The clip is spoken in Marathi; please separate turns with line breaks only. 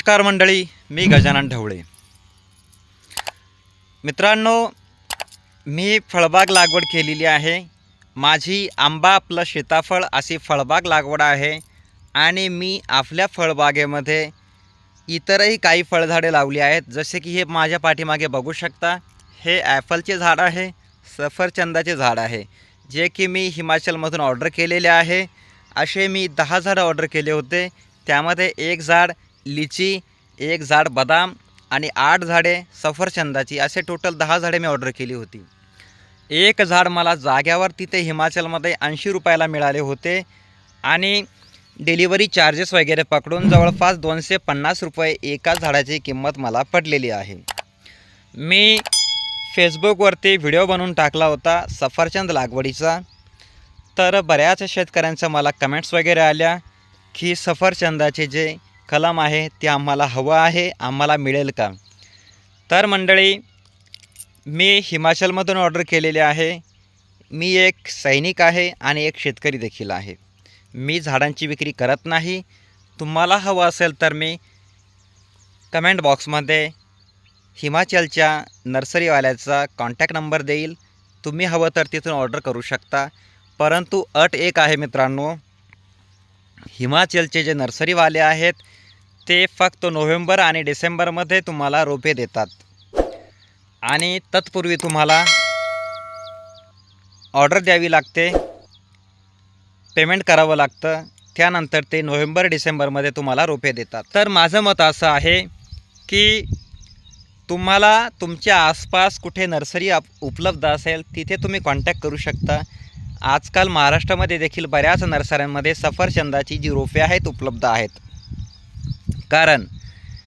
नमस्कार मंडळी मी गजानन ढवळे. मित्रांनो मी फळबाग लागवड केलेली आहे. माझी आंबा आपलं सीताफळ अशी फळबाग लागवड आहे आणि मी आपल्या फळबागेमध्ये इतरही काही फळझाडे लावली आहेत. जसे की हे माझ्या पाठीमागे बघू शकता. हे ॲपलचे झाड आहे सफरचंदाचे झाड आहे जे की मी हिमाचलमधून ऑर्डर केलेले आहे. असे मी दहा झाडं ऑर्डर केले होते. त्यामध्ये एक झाड लिची एक झाड बदाम आणि आठ झाडे सफरचंदाची असे टोटल दहा झाडे मी ऑर्डर केली होती. एक झाड मला जाग्यावर तिथे हिमाचलमध्ये ऐंशी रुपयाला मिळाले होते आणि डिलिव्हरी चार्जेस वगैरे पकडून जवळपास दोनशे पन्नास रुपये एका झाडाची किंमत मला पडलेली आहे. मी फेसबुकवरती व्हिडिओ बनवून टाकला होता सफरचंद लागवडीचा. तर बऱ्याच शेतकऱ्यांच्या मला कमेंट्स वगैरे आल्या की सफरचंदाचे जे कलम आहे ते आम्हाला हवं आहे आम्हाला मिळेल का? तर मंडळी मी हिमाचलमधून ऑर्डर केलेले आहे. मी एक सैनिक आहे आणि एक शेतकरी देखील आहे. मी झाडांची विक्री करत नाही. तुम्हाला हवं असेल तर मी कमेंट बॉक्समध्ये हिमाचलच्या नर्सरीवाल्याचा कॉन्टॅक्ट नंबर देईल. तुम्ही हवं तर तिथून ऑर्डर करू शकता. परंतु अट एक आहे मित्रांनो हिमाचलचे जे नर्सरीवाले आहेत ते फक्त नोव्हेंबर आणि डिसेंबरमध्ये तुम्हाला रोपे देतात. आणि तत्पूर्वी तुम्हाला ऑर्डर द्यावी लागते. पेमेंट करावं लागतं. त्यानंतर ते नोव्हेंबर डिसेंबरमध्ये तुम्हाला रोपे देतात. तर माझं मत असं आहे की तुम्हाला तुमच्या आसपास कुठे नर्सरी अप उपलब्ध असेल तिथे तुम्ही कॉन्टॅक्ट करू शकता. आजकाल महाराष्ट्रामध्ये देखील बऱ्याच नर्सऱ्यांमध्ये सफरचंदाची जी रोपे आहेत उपलब्ध आहेत. कारण